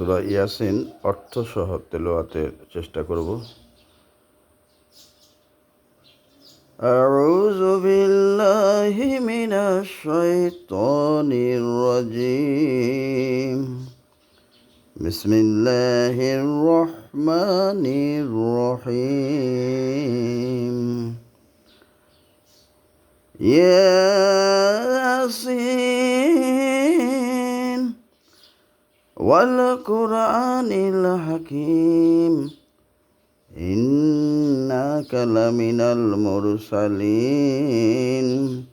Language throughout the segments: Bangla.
সুরা ইয়াসিন অর্থসহ তেলোয়াতের চেষ্টা করব أعوذ بالله من الشيطان الرجيم بسم الله الرحمن الرحيم ياسين والقرآن الحكيم. إنك لمن المرسلين.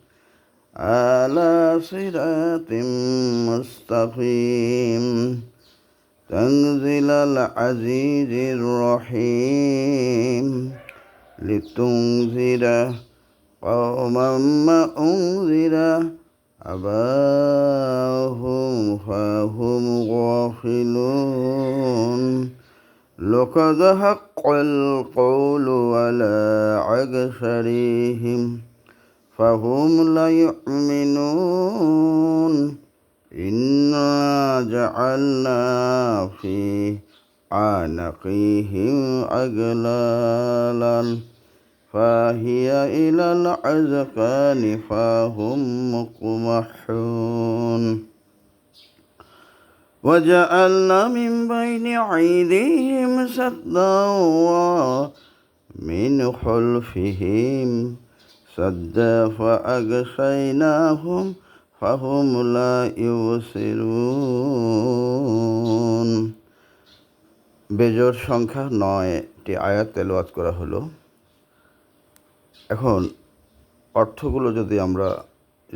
على صراط مستقيم. تنزل العزيز الرحيم. لتنذر قوما ما أنذر أباهم فهم غافلون. لقد حق القول على أكثرهم فهم لا يؤمنون. إنا جعلنا في أعناقهم أغلالا. فهي إلى الأذقان فهم مقمحون وجعلنا من بين أيديهم سدا ومن خلفهم سدا فأغشيناهم فهم لا يبصرون বেজোর সংখ্যা নয়টি আয়াত তেলাওয়াত করা হলো এখন অর্থগুলো যদি আমরা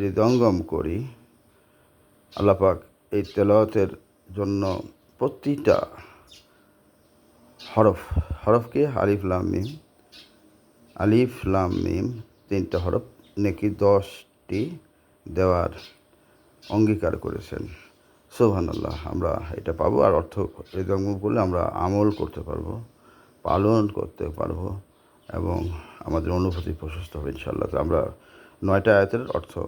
হৃদয়ঙ্গম করি, আল্লাপাক এই তেলাওয়াতের জন্য প্রতিটা হরফ, হরফকে আলিফ লাম মিম, আলিফ লাম মিম, তিনটা হরফ নাকি দশটি দেওয়ার অঙ্গীকার করেছেন। সোহান আল্লাহ আমরা এটা পাবো আর অর্থ হৃদয়ঙ্গম করলে আমরা আমল করতে পারব, পালন করতে পারব। এবং আমাদের অনুভূতি প্রশস্ত হবে ইনশাল্লাহ তো আমরা নয়টা আয়াতের অর্থ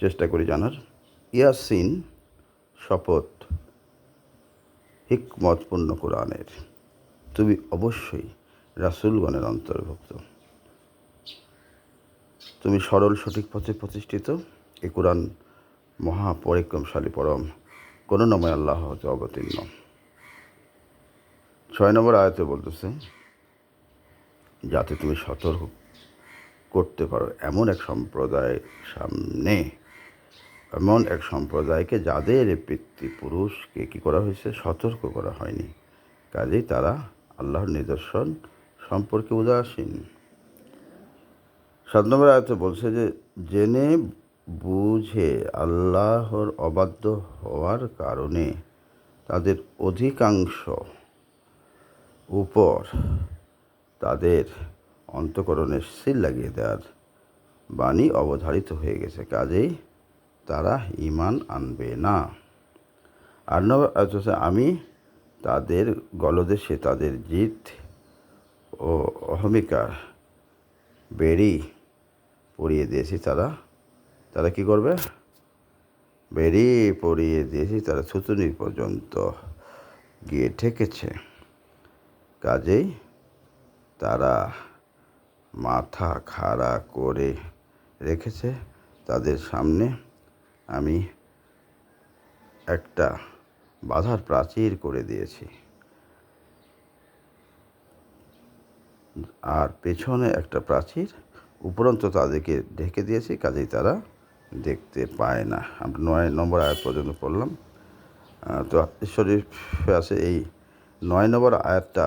চেষ্টা করি জানার। ইয়াসিন শপথ হিকমতপূর্ণ কোরআনের। তুমি অবশ্যই রাসুলগণের অন্তর্ভুক্ত। তুমি সরল সঠিক পথে প্রতিষ্ঠিত। এই কোরআন মহাপরিক্রমশালী পরম কোনো নময় আল্লাহ হতে অবতীর্ণ। ছয় নম্বর আয়তে বলতেছে যাতে তুমি সতর্ক করতে পারো এমন এক সম্প্রদায় সামনে, এমন এক সম্প্রদায়কে যাদের পিতৃপুরুষকে কী করা হয়েছে? সতর্ক করা হয়নি। কাজেই তারা আল্লাহর নিদর্শন সম্পর্কে উদাসীন। সাত নম্বর আয়তে বলছে যে, জেনে বুঝে আল্লাহর অবাধ্য হওয়ার কারণে তাদের অধিকাংশ উপর তাদের অন্তকরণের সিল লাগিয়ে দেওয়ার বাণী অবধারিত হয়ে গেছে। কাজেই তারা ইমান আনবে না। আর আমি তাদের গলদেশে তাদের জিত ও অহমিকার বেরি পরিয়ে দিয়েছি তারা। তারা কি করবে? বেরি পরিয়ে দিয়েছি তারা ছুতুনি পর্যন্ত গিয়ে ঠেকেছে। কাজেই তারা মাথা খাড়া করে রেখেছে। তাদের সামনে আমি একটা বাধার প্রাচীর করে দিয়েছি। আর পেছনে একটা প্রাচীর উপরন্ত তাদেরকে ঢেকে দিয়েছি, কাজেই তারা দেখতে পায় না। আমরা নয় নম্বর আয়াত পর্যন্ত পড়লাম। তো শরীফে আছে এই নয় নম্বর আয়াতটা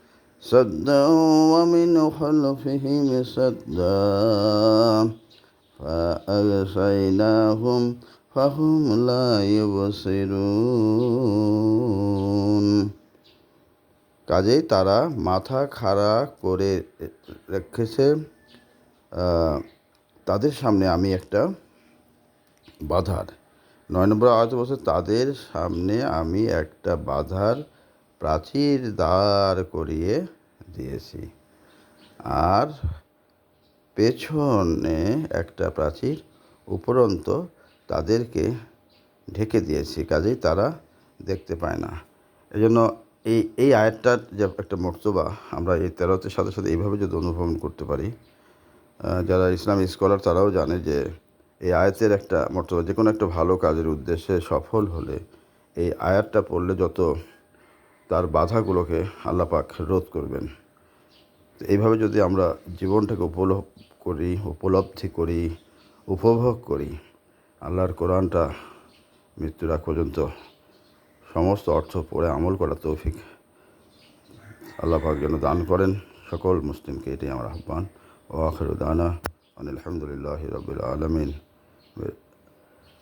سدا ومن خلفهم سدا فأغشيناهم فهم لا يبصرون কাজেই তারা মাথা খাড়া করে রেখেছে আহ, তাদের সামনে আমি একটা বাধার নয় নম্বর আয়াত বলছে তাদের সামনে আমি একটা বাধার প্রাচীর দাঁড় করিয়ে দিয়েছি। আর পেছনে একটা প্রাচীর উপরন্ত তাদেরকে ঢেকে দিয়েছি, কাজেই তারা দেখতে পায় না। এজন্য এই এই আয়াতটার যে একটা মর্তবা আমরা এই তেরোতের সাথে সাথে এইভাবে যদি অনুভবন করতে পারি যারা ইসলামী স্কলার তারাও জানে যে এই আয়াতের একটা মর্তবা, যে কোনো একটা ভালো কাজের উদ্দেশ্যে সফল হলে এই আয়াতটা পড়লে যত বাধাগুলোকে আল্লাপাক রোধ করবেন। এইভাবে যদি আমরা জীবনটাকে উপলব্ধ করি, উপলব্ধি করি, উপভোগ করি, আল্লাহর কোরআনটা মৃত্যুর আগ পর্যন্ত সমস্ত অর্থ পড়ে আমল করা তৌফিক আল্লাহ পাক যেন দান করেন। সকল মুসলিমকে এটাই আমার আহ্বান। ও আখরুদানা আলহামদুলিল্লাহ রবিল আলমিন।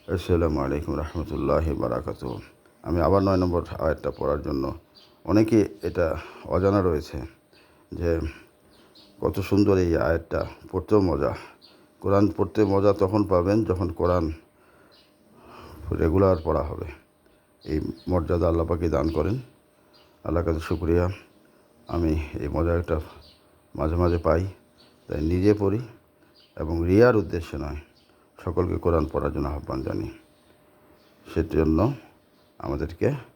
আসসালামু আলাইকুম রহমতুল্লাহ বারাকাত আমি আবার নয় নম্বর আয়াতটা পড়ার জন্য অনেকে এটা অজানা রয়েছে যে কত সুন্দর এই আয়াতটা। পড়তেও মজা। কোরআন পড়তে মজা তখন পাবেন যখন কোরআন রেগুলার পড়া হবে। এই মর্যাদা আল্লাহ পাকে দান করেন। আল্লাহ কাছে শুক্রিয়া। আমি এই মজাটা মাঝে মাঝে পাই, তাই নিজে পড়ি এবং রিয়ার উদ্দেশ্যে নয়, সকলকে কোরআন পড়ার জন্য আহ্বান জানি। সেটির সেজন্য আমাদেরকে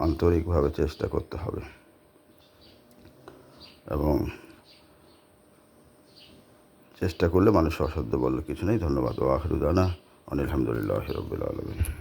আন্তরিকভাবে চেষ্টা করতে হবে। এবং চেষ্টা করলে মানুষ অসাধ্য বললে কিছু নেই। ধন্যবাদ। ও আখরুদানা আলহামদুলিল্লাহ রবিল আলমিন।